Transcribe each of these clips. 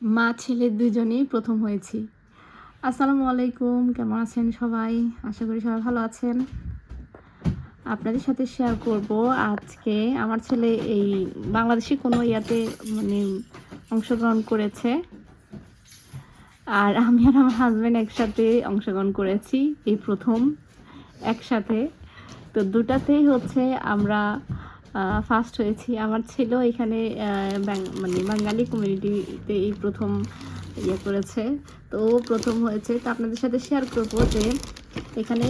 মা ছেলে দুজনেই প্রথম হয়েছি। আসসালামু আলাইকুম, কেমন আছেন সবাই? আশা করি সবাই ভালো আছেন। আপনাদের সাথে শেয়ার করব আজকে। আমার ছেলে এই বাংলাদেশি কোনো ইয়াতে মানে অংশগ্রহণ করেছে। আর আমি আর আমার হাজব্যান্ড একসাথে অংশগ্রহণ করেছি, এই প্রথম একসাথে। তো দুটাতেই হচ্ছে আমরা ফার্স্ট হয়েছি। আমার ছিল এখানে মানে বাঙালি কমিউনিটিতে এই প্রথম ইয়ে করেছে। তো প্রথম হয়েছে। তো আপনাদের সাথে শেয়ার করব যে এখানে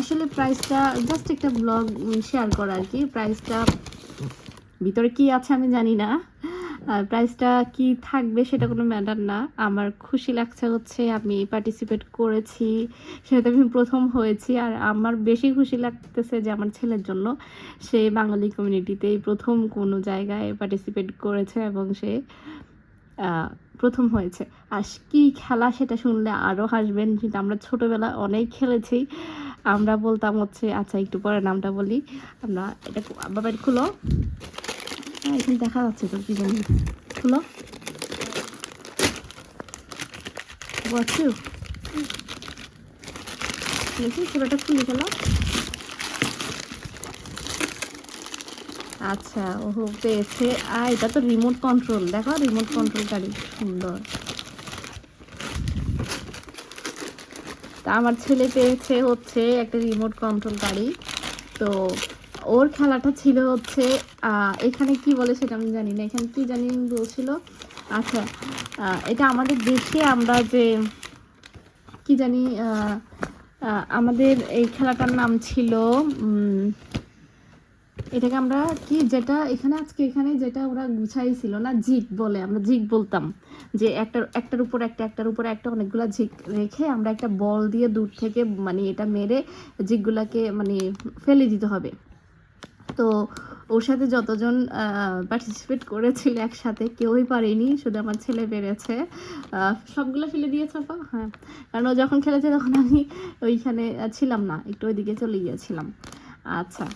আসলে প্রাইসটা জাস্ট একটা ব্লগ শেয়ার করা আর কি। প্রাইসটা ভিতরে কি আছে আমি জানি না। প্রাইসটা কি থাকবে সেটা কোনো ম্যাটার না। আমার খুশি লাগছে হচ্ছে আমি পার্টিসিপেট করেছি, সেটাতে আমি প্রথম হয়েছি। আর আমার বেশি খুশি লাগতেছে যে আমার ছেলের জন্য, সে বাঙালি কমিউনিটিতে প্রথম কোনো জায়গায় পার্টিসিপেট করেছে এবং সে প্রথম হয়েছে। আর কি খেলা সেটা শুনলে আরও হাসবেন, কিন্তু আমরা ছোটোবেলা অনেক খেলেছি। আমরা বলতাম হচ্ছে আচ্ছা একটু পরে নামটা বলি। আমরা এটা বাবা এটা খুলো। হ্যাঁ এখানে দেখা যাচ্ছে তো, কি জানি। খুলো। বসু। খুলে গেল আচ্ছা ওহো, পেয়েছে। আর এটা তো রিমোট কন্ট্রোল দেখো রিমোট কন্ট্রোল গাড়ি, সুন্দর। তা আমার ছেলে পেয়েছে হচ্ছে একটা রিমোট কন্ট্রোল গাড়ি, তো ওর খেলাটা ছিল হচ্ছে এখানে কি বলে সেটা আমি জানি না। এখানে কি জানি বলছিল? আচ্ছা এটা আমাদের দেশে আমরা যে, কি জানি আমাদের এই খেলাটার নাম ছিল এটাকে আমরা কি যেটা এখানে আজকে এখানে যেটা ওরা গুছাইছিল না, জিগ বলে আমরা জিগ বলতাম। যে একটা একটার উপর একটা, একটার উপর একটা অনেকগুলো জিক রেখে আমরা একটা বল দিয়ে দূর থেকে মানে এটা মেরে জিগগুলাকে মানে ফেলে দিতে হবে। তো ওর সাথে যতজন পার্টিসিপেট করেছিল একসাথে কেউই পারেনি, শুধু আমার ছেলে পেরেছে। সবগুলো ফেলে দিয়েছে আপা? হ্যাঁ। কারণ ও যখন খেলেছে তখন আমি ওইখানে ছিলাম না, একটু ওইদিকে চলে গিয়েছিলাম। আচ্ছা।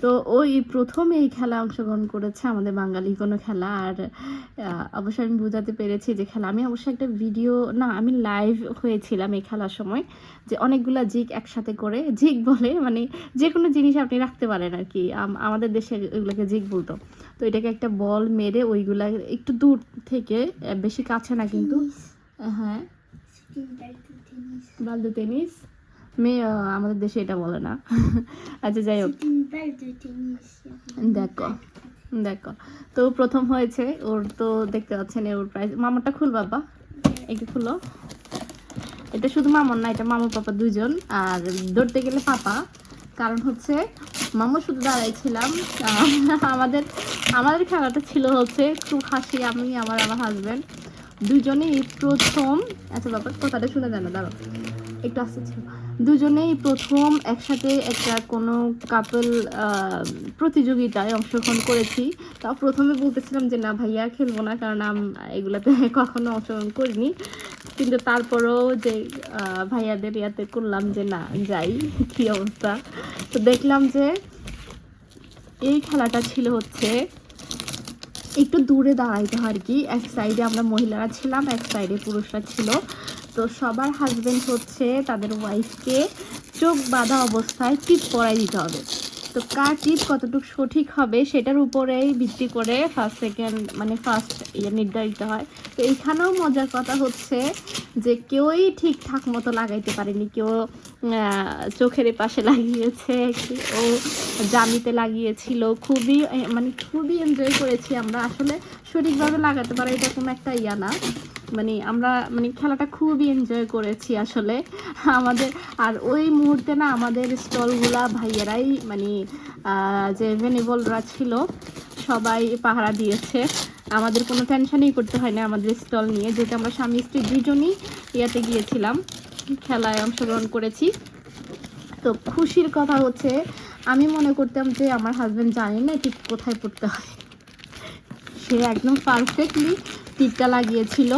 তো ওই প্রথম এই খেলা অংশগ্রহণ করেছে আমাদের বাঙালি কোনো খেলা। আর আহ, অবশ্যই আমি বোঝাতে পেরেছি যে খেলা আমি অবশ্যই একটা ভিডিও না আমি লাইভ হয়েছিলাম এই খেলার সময় যে অনেকগুলা জিক একসাথে করে জিক বলে মানে যে কোনো জিনিস আপনি রাখতে পারেন আর কি। আম- আমাদের দেশে এগুলোকে জিক বলতো। তো এটাকে একটা বল মেরে ওইগুলা একটু দূর থেকে বেশি কাছে না কিন্তু হ্যাঁ। বালদু টেনিস। মেয়ে আমাদের দেশে এটা বলে না। আচ্ছা যাই হোক। দেখো দেখো। তো প্রথম হয়েছে ওর তো দেখতে পাচ্ছেন ওর প্রাইস মামাটা খুল বাবা। একটু খুলো। এটা শুধু মামন না এটা মামা পাপা দুজন আর ধরতে গেলে পাপা। কারণ হচ্ছে মামু শুধু দাঁড়াইছিলাম। আমাদের আমাদের খেলাটা ছিল হচ্ছে খুব হাসি আমি আমার আমার হাজব্যান্ড দুজনেই প্রথম আচ্ছা বাবা কথাটা শুনে জানো দাঁড়ো একটু আসতে ছিল। দুজনেই প্রথম একসাথে একটা কোনো কাপল প্রতিযোগিতায় অংশগ্রহণ করেছি। তাও প্রথমে বলতেছিলাম যে, না ভাইয়া, খেলব না, কারণ এগুলাতে কখনো অংশগ্রহণ করিনি। কিন্তু তারপরেও যে ভাইয়াদের ইয়াতে করলাম যে, না, যাই, কি অবস্থা? তো দেখলাম যে, এই খেলাটা ছিল হচ্ছে একটু দূরে দাঁড়াইতে হয় আর কি। এক সাইডে আমরা মহিলারা ছিলাম, এক সাইডে পুরুষরা ছিল। তো সবার হাজবেন্ড হচ্ছে তাদের ওয়াইফকে চোখ বাঁধা অবস্থায় টিপ পরাই দিতে হবে। তো কার টিপ কতটুকু সঠিক হবে সেটার উপরেই ভিত্তি করে ফার্স্ট সেকেন্ড মানে ফার্স্ট ইয়ে নির্ধারিত হয়। তো এইখানেও মজার কথা হচ্ছে যে কেউই ঠিকঠাক মতো লাগাইতে পারেনি। কেউ চোখের পাশে লাগিয়েছে ও জামিতে লাগিয়েছিল। খুবই মানে খুবই এনজয় করেছি আমরা। আসলে সঠিকভাবে লাগাতে পারে এটা কোনো একটা ইয়া না। মানে আমরা মানে খেলাটা খুবই এনজয় করেছি আসলে। আমাদের, আর ওই মুহূর্তে না আমাদের স্টলগুলা ভাইয়েরাই মানে যে ভেনিবলরা ছিল, সবাই পাহারা দিয়েছে। আমাদের কোনো টেনশনই করতে হয় না আমাদের স্টল নিয়ে, যেহেতু আমরা স্বামী স্ত্রী দুজনই ইয়াতে গিয়েছিলাম, খেলায় অংশগ্রহণ করেছি। তো খুশির কথা হচ্ছে, আমি মনে করতাম যে আমার হাজব্যান্ড জানে না ঠিক কোথায় পড়তে হয়। সে একদম পারফেক্টলি টিপটা লাগিয়েছিল।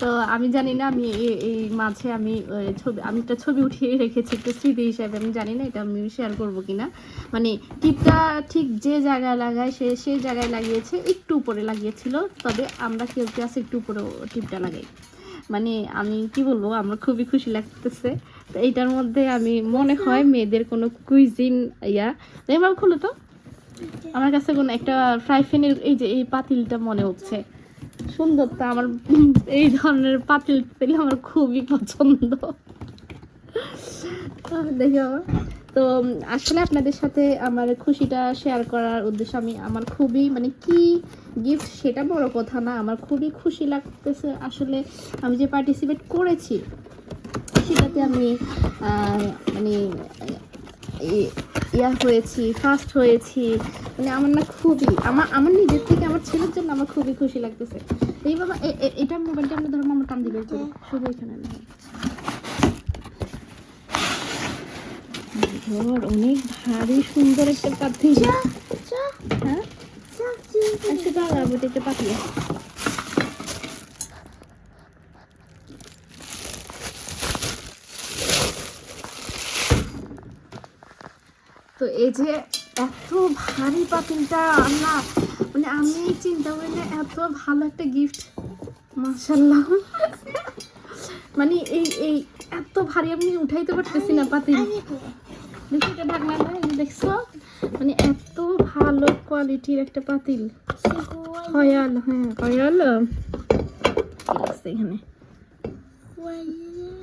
তো আমি জানি না, আমি এই মাঝে আমি ছবি, আমি একটা ছবি উঠিয়ে রেখেছি একটা স্মৃতি হিসাবে, আমি জানি না এটা আমি শেয়ার করব কিনা। মানে টিপটা ঠিক যে জায়গায় লাগায়, সে সেই জায়গায় লাগিয়েছে, একটু উপরে লাগিয়েছিল, তবে আমরা কেউ কেউ আছে একটু উপরে টিপটা লাগাই। মানে আমি কি বলব, আমার খুবই খুশি লাগতেছে। তো এইটার মধ্যে আমি, মনে হয় মেয়েদের কোনো কুইজিন ইয়া এবার খুলো তো। আমার কাছে কোনো একটা ফ্রাই প্যানের এই যে, এই পাতিলটা মনে হচ্ছে। সুন্দর তো আমার, এই ধরনের পাতিল পেলে আমার খুবই পছন্দ দেখি বাবা। তো আসলে আপনাদের সাথে আমার খুশিটা শেয়ার করার উদ্দেশ্য আমি, আমার খুবই মানে কি গিফট সেটা বড় কথা না, আমার খুবই খুশি লাগতেছে আসলে আমি যে পার্টিসিপেট করেছি, সেটাতে আমি মানে ইয়া হয়েছি ফার্স্ট হয়েছি। মানে আমার না খুবই আমার আমার নিজের থেকে আমার ছেলের জন্য আমার খুবই খুশি লাগতেছে। এই বাবা এটা মোবাইলটা আমরা ধরো মামা টান দিবে শুধু এখানে না। ধর অনেক ভারী সুন্দর একটা পাখি হ্যাঁ? দাঁড়া আমি একটা তো এই যে এত ভারী পাতিলটা না মানে আমি চিন্তা করি না এত ভালো একটা গিফট মাশাল্লাহ মানে এই এই এত ভারী আমি উঠাইতে পারতেছি না পাতিল। দেখি এটা ঢাকনা দেখছ? মানে এত ভালো কোয়ালিটির একটা পাতিল। হয়াল হ্যাঁ হয়াল এখানে।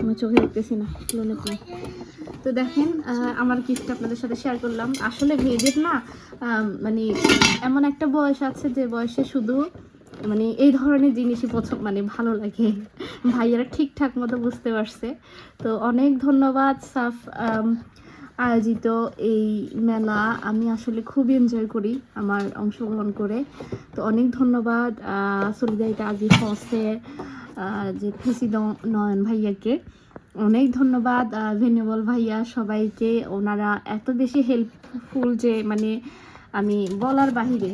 আমার চোখে দেখতেছি না লোনে তো দেখেন আমার গিফট আপনাদের সাথে শেয়ার করলাম। আসলে মেয়েদের না মানে এমন একটা বয়স আছে যে বয়সে শুধু মানে এই ধরনের জিনিসই পছন্দ মানে ভালো লাগে। ভাইয়ারা ঠিকঠাক মতো বুঝতে পারছে। তো অনেক ধন্যবাদ, সাফ আয়োজিত এই মেলা। আমি আসলে খুবই এনজয় করি আমার অংশগ্রহণ করে। তো অনেক ধন্যবাদ সলিদারিতা আজি ফসে যে প্রেসিডেন্ট নয়ন ভাইয়াকে। অনেক ধন্যবাদ ভেনুবল ভাইয়া সবাইকে। ওনারা এত বেশি হেল্পফুল যে মানে আমি বলার বাহিরে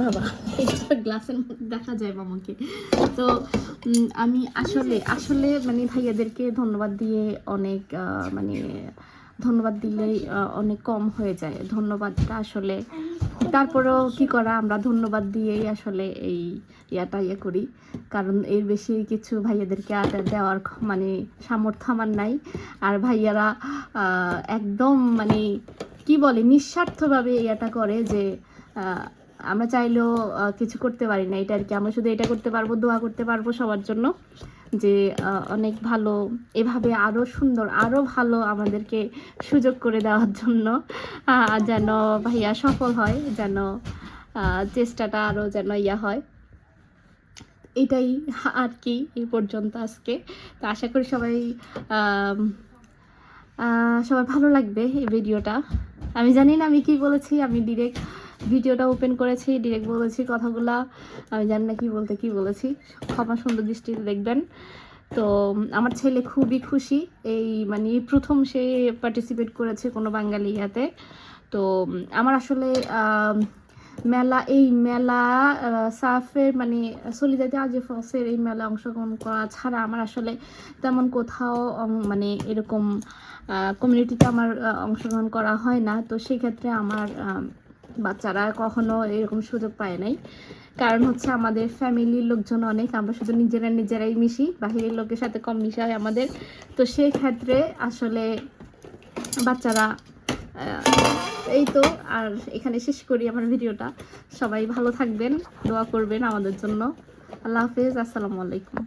বাবা এটা গ্লাসের মধ্যে দেখা যায় মামাকে। তো আমি আসলে আসলে মানে ভাইয়াদেরকে ধন্যবাদ দিয়ে অনেক মানে ধন্যবাদ দিলেই অনেক কম হয়ে যায়। ধন্যবাদটা আসলে, তারপরেও কি করা, আমরা ধন্যবাদ দিয়েই আসলে এই ইয়াটা ইয়ে করি। কারণ এর বেশি কিছু ভাইয়াদেরকে আর দেওয়ার মানে সামর্থ্য আমার নাই। আর ভাইয়ারা একদম মানে কি বলে, নিঃস্বার্থভাবে এটা করে যে আমরা চাইলেও কিছু করতে পারি না। এটা আর কি, আমরা শুধু এটা করতে পারব, দোয়া করতে পারব সবার জন্য। যে অনেক ভালো। এভাবে আরও সুন্দর আরও ভালো আমাদেরকে সুযোগ করে দেওয়ার জন্য যেন ভাইয়া সফল হয়, যেন চেষ্টাটা আরও যেন ইয়া হয়। এটাই আর কি এই পর্যন্ত আজকে। তো আশা করি সবাই সবার ভালো লাগবে এই ভিডিওটা। আমি জানি না আমি কি বলেছি, আমি ডিরেক্ট ভিডিওটা ওপেন করেছি ডিরেক্ট বলেছি কথাগুলা। আমি জানি না কি বলতে কি বলেছি। ক্ষমা সুন্দর দৃষ্টিতে দেখবেন। তো আমার ছেলে খুবই খুশি। এই মানে প্রথম সে পার্টিসিপেট করেছে কোনো বাঙালি ইয়াতে। তো আমার আসলে মেলা এই মেলা সাফের মানে সলিদাতে আজ ফসের এই মেলা অংশগ্রহণ করা ছাড়া আমার আসলে তেমন কোথাও মানে এরকম কমিউনিটিতে আমার অংশগ্রহণ করা হয় না। তো সেক্ষেত্রে আমার আম, বাচ্চারা কখনো এরকম সুযোগ পায় নাই। কারণ হচ্ছে আমাদের ফ্যামিলির লোকজন অনেক, আমরা শুধু নিজেরা নিজেরাই মিশি, বাহিরের লোকের সাথে কম মিশা হয় আমাদের। তো সেই ক্ষেত্রে আসলে বাচ্চারা এই তো, আর এখানে শেষ করি আমার ভিডিওটা। সবাই ভালো থাকবেন, দোয়া করবেন আমাদের জন্য। আল্লাহ হাফেজ, আসসালামু আলাইকুম।